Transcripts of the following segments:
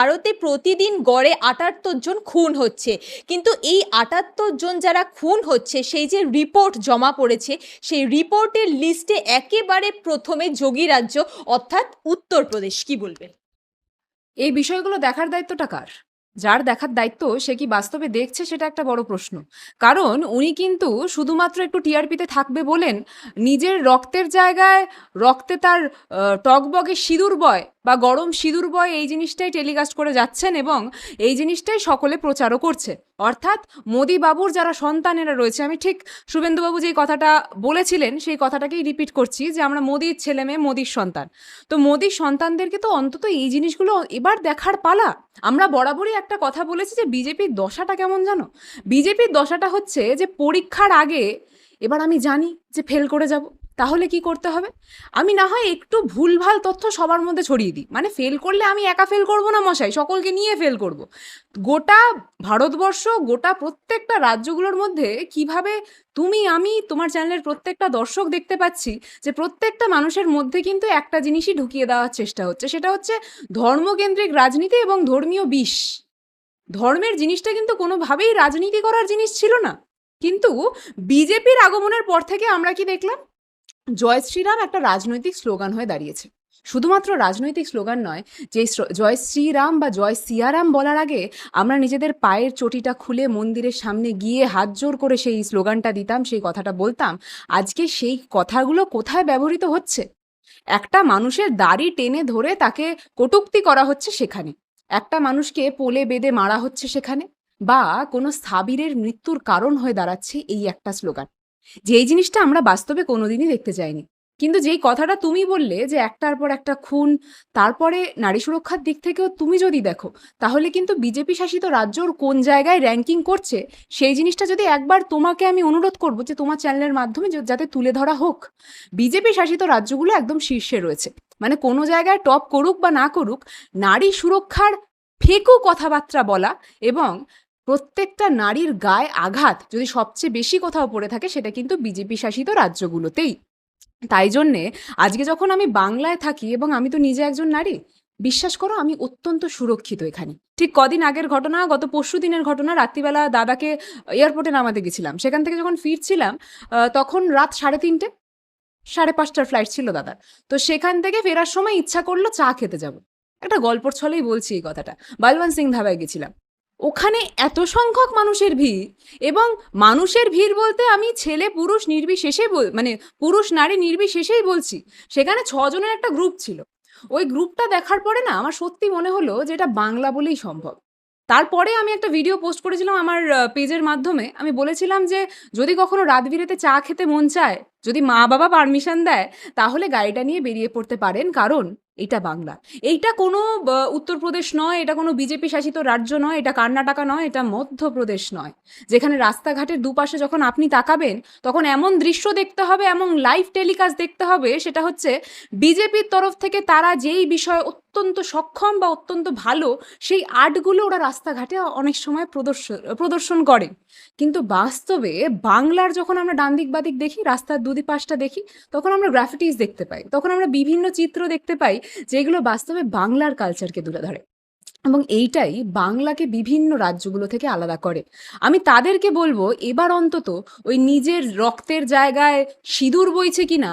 ভারতে প্রতিদিন গড়ে আটাত্তর জন খুন হচ্ছে। কিন্তু এই আটাত্তর জন যারা খুন হচ্ছে, সেই যে রিপোর্ট জমা পড়েছে, সেই রিপোর্টের লিস্টে একেবারে প্রথমে যোগী রাজ্য, অর্থাৎ উত্তরপ্রদেশ। কি বলবেন এই বিষয়গুলো দেখার দায়িত্বটা কার? যার দেখার দায়িত্ব সে কি বাস্তবে দেখছে, সেটা একটা বড় প্রশ্ন। কারণ উনি কিন্তু শুধুমাত্র একটু টিআরপিতে থাকবে বলেন, নিজের রক্তের জায়গায় রক্তে তার টকবগে সিঁদুর বয় বা গরম সিঁদুর বয় এই জিনিসটাই টেলিকাস্ট করে যাচ্ছেন এবং এই জিনিসটাই সকলে প্রচারও করছে। অর্থাৎ মোদি বাবুর যারা সন্তানেরা রয়েছে, আমি ঠিক শুভেন্দুবাবু যেই কথাটা বলেছিলেন, সেই কথাটাকেই রিপিট করছি যে আমরা মোদির ছেলে মেয়ে, মোদির সন্তান। তো মোদির সন্তানদেরকে তো অন্তত এই জিনিসগুলো এবার দেখার পালা। আমরা বরাবরই একটা কথা বলেছি যে বিজেপির দশাটা কেমন জানো? বিজেপির দশাটা হচ্ছে যে পরীক্ষার আগে এবার আমি জানি যে ফেল করে যাব। তাহলে কি করতে হবে? আমি না হয় একটু ভুলভাল তথ্য সবার মধ্যে ছড়িয়ে দিই। মানে ফেল করলে আমি একা ফেল করব না মশাই, সকলকে নিয়ে ফেল করব। গোটা ভারতবর্ষ, গোটা প্রত্যেকটা রাজ্যগুলোর মধ্যে কীভাবে তুমি, আমি, তোমার চ্যানেলের প্রত্যেকটা দর্শক দেখতে পাচ্ছি যে প্রত্যেকটা মানুষের মধ্যে কিন্তু একটা জিনিসই ঢুকিয়ে দেওয়ার চেষ্টা হচ্ছে, সেটা হচ্ছে ধর্মকেন্দ্রিক রাজনীতি এবং ধর্মীয় বিষ। ধর্মের জিনিসটা কিন্তু কোনোভাবেই রাজনীতি করার জিনিস ছিল না। কিন্তু বিজেপির আগমনের পর থেকে আমরা কি দেখলাম? জয় শ্রীরাম একটা রাজনৈতিক স্লোগান হয়ে দাঁড়িয়েছে। শুধুমাত্র রাজনৈতিক স্লোগান নয় যে জয় শ্রীরাম বা জয় সিয়ারাম বলার আগে আমরা নিজেদের পায়ের চটিটা খুলে মন্দিরের সামনে গিয়ে হাত জোর করে সেই স্লোগানটা দিতাম, সেই কথাটা বলতাম। আজকে সেই কথাগুলো কোথায় ব্যবহৃত হচ্ছে? একটা মানুষের দাড়ি টেনে ধরে তাকে কটূক্তি করা হচ্ছে সেখানে। একটা মানুষকে পোলে বেঁধে মারা হচ্ছে সেখানে। বা কোনো স্থাবীরের মৃত্যুর কারণ হয়ে দাঁড়াচ্ছে এই একটা স্লোগান। যে এই জিনিসটা আমরা বাস্তবে কোনোদিনই দেখতে চাইনি। কিন্তু যেই কথাটা তুমি বললে যে একটার পর একটা খুন, তারপরে নারী সুরক্ষার দিক থেকেও তুমি যদি দেখো, তাহলে কিন্তু বিজেপি শাসিত রাজ্যর কোন জায়গায় র্যাঙ্কিং করছে, সেই জিনিসটা যদি একবার তোমাকে আমি অনুরোধ করব যে তোমার চ্যানেলের মাধ্যমে যাতে তুলে ধরা হোক, বিজেপি শাসিত রাজ্যগুলো একদম শীর্ষে রয়েছে। মানে কোনো জায়গায় টপ করুক বা না করুক, নারী সুরক্ষার ফেকু কথাবার্তা বলা এবং প্রত্যেকটা নারীর গায়ে আঘাত যদি সবচেয়ে বেশি কোথাও পড়ে থাকে, সেটা কিন্তু বিজেপি শাসিত রাজ্যগুলোতেই। তাই জন্যে আজকে যখন আমি বাংলায় থাকি এবং আমি তো নিজে একজন নারী, বিশ্বাস করো আমি অত্যন্ত সুরক্ষিত এখানে। ঠিক কদিন আগের ঘটনা, গত পরশু দিনের ঘটনা, রাত্রিবেলা দাদাকে এয়ারপোর্টে নামাতে গেছিলাম। সেখান থেকে যখন ফিরছিলাম তখন রাত সাড়ে তিনটে, সাড়ে পাঁচটার ফ্লাইট ছিল দাদার। তো সেখান থেকে ফেরার সময় ইচ্ছা করল চা খেতে যাব। একটা গল্পর ছলেই বলছি এই কথাটা। বালওয়ান সিং ধাবায় গেছিলাম। ওখানে এত সংখ্যক মানুষের ভিড় এবং মানুষের ভিড় বলতে আমি ছেলে, পুরুষ নির্বিশেষে মানে পুরুষ, নারী নির্বিশেষেই বলছি। সেখানে ছজনের একটা গ্রুপ ছিল। ওই গ্রুপটা দেখার পরে না আমার সত্যি মনে হলো যে এটা বাংলা বলেই সম্ভব। তারপরে আমি একটা ভিডিও পোস্ট করেছিলাম আমার পেজের মাধ্যমে। আমি বলেছিলাম যে, যদি কখনো রাত বিরেতে চা খেতে মন চায়, যদি মা বাবা পারমিশন দেয়, তাহলে গাড়িটা নিয়ে বেরিয়ে পড়তে পারেন। কারণ এটা বাংলা। এইটা কোনো উত্তরপ্রদেশ নয়, এটা কোনো বিজেপি শাসিত রাজ্য নয়, এটা কর্ণাটকা নয়, এটা মধ্যপ্রদেশ নয়। যেখানে রাস্তাঘাটের দুপাশে যখন আপনি তাকাবেন, তখন এমন দৃশ্য দেখতে হবে, এমন লাইভ টেলিকাস্ট দেখতে হবে, সেটা হচ্ছে, বিজেপির তরফ থেকে তারা যেই বিষয়ে অত্যন্ত সক্ষম বা অত্যন্ত ভালো, সেই আর্টগুলো ওরা রাস্তাঘাটে অনেক সময় প্রদর্শন প্রদর্শন করে। কিন্তু বাস্তবে বাংলার যখন আমরা ডান দিক বাদিক দেখি, রাস্তার দুদি পাশটা দেখি, তখন আমরা গ্রাফিটিস দেখতে পাই। তখন আমরা বিভিন্ন চিত্র দেখতে পাই, যেগুলো বাস্তবে বাংলার কালচারকে তুলে ধরে। এবং এইটাই বাংলাকে বিভিন্ন রাজ্যগুলো থেকে আলাদা করে। আমি তাদেরকে বলব, এবার অন্তত ওই নিজের রক্তের জায়গায় সিঁদুর বইছে কিনা,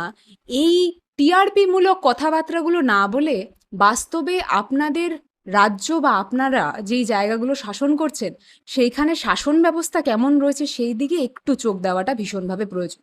এই টিআরপি মূলক কথাবার্তাগুলো না বলে বাস্তবে আপনাদের রাজ্য বা আপনারা যেই জায়গাগুলো শাসন করছেন, সেইখানে শাসন ব্যবস্থা কেমন রয়েছে সেই দিকে একটু চোখ দেওয়াটা ভীষণভাবে প্রয়োজন।